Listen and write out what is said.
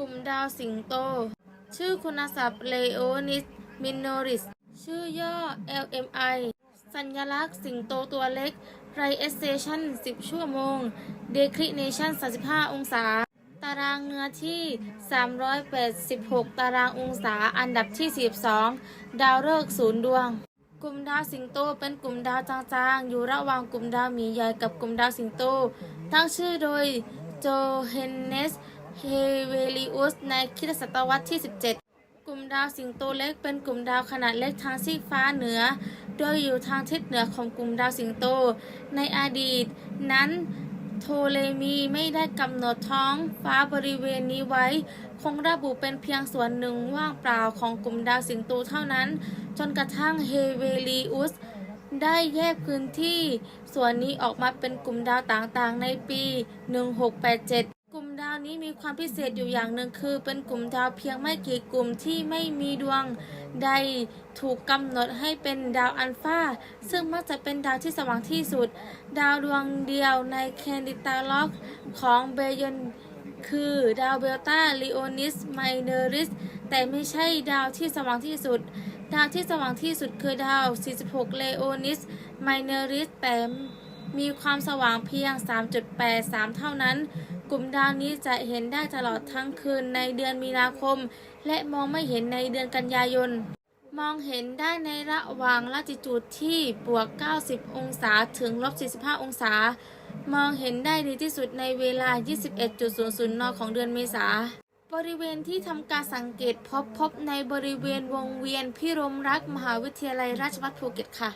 กลุ่มดาวสิงโต ชื่อคุณศัพท์เลโอนิสมินโนริส ชื่อย่อ LMI สัญลักษณ์สิงโตตัวเล็กไรเอสเซชัน10 ชั่วโมง Declination 35 องศา ตารางเนื้อที่ 386 ตารางองศา อันดับที่ 42 ดาวฤกษ์ศูนย์ดวง กลุ่มดาวสิงโตเป็นกลุ่มดาวจางๆ อยู่ระหว่างกลุ่มดาวหมีใหญ่กับกลุ่มดาวสิงโต ตั้งชื่อโดยโจเฮนเนส เฮเวลิอุสในคริสตศตวรรษที่ 17 กลุ่มดาวสิงโตเล็กเป็นกลุ่มดาวขนาดเล็กทางซีกฟ้าเหนือ โดยอยู่ทางทิศเหนือของกลุ่มดาวสิงโต ในอดีต นั้นโทเลมีไม่ได้กำหนดท้องฟ้าบริเวณนี้ไว้ คงระบุเป็นเพียงส่วนหนึ่งว่างเปล่าของกลุ่มดาวสิงโตเท่านั้น จนกระทั่งเฮเวลิอุสได้แยกพื้นที่ส่วนนี้ออกมาเป็นกลุ่มดาวต่างๆ ในปี 1687กลุ่ม ดาวนี้มีความพิเศษอยู่อย่างหนึ่งคือ เป็นกลุ่มดาวเพียงไม่กี่กลุ่มที่ไม่มีดวงใดถูกกำหนดให้เป็นดาวอัลฟาซึ่งมักจะเป็นดาวที่สว่างที่สุด ดาวดวงเดียวในแคนดิตาล็อกของเบยอนคือดาวเบลตาลีโอนิสไมเนอริสแต่ไม่ใช่ดาวที่สว่างที่สุด ดาวที่สว่างที่สุดคือดาว 46 เลโอนิสไมเนอริสแต่ มีความสว่างเพียง 3.83 เท่านั้น กลุ่มดาวนี้จะเห็นได้ตลอดทั้งคืนในเดือนมีนาคม และมองไม่เห็นในเดือนกันยายน มองเห็นได้ในระหว่างลัติจูดที่บวก 90 องศาถึงลบ45 องศา มองเห็นได้ดีที่สุดในเวลา 21.00 น ของเดือนเมษาบริเวณที่ทำการสังเกตพบพบในบริเวณวงเวียนพิรมรักมหาวิทยาลัยราชภัฏภูเก็ตค่ะ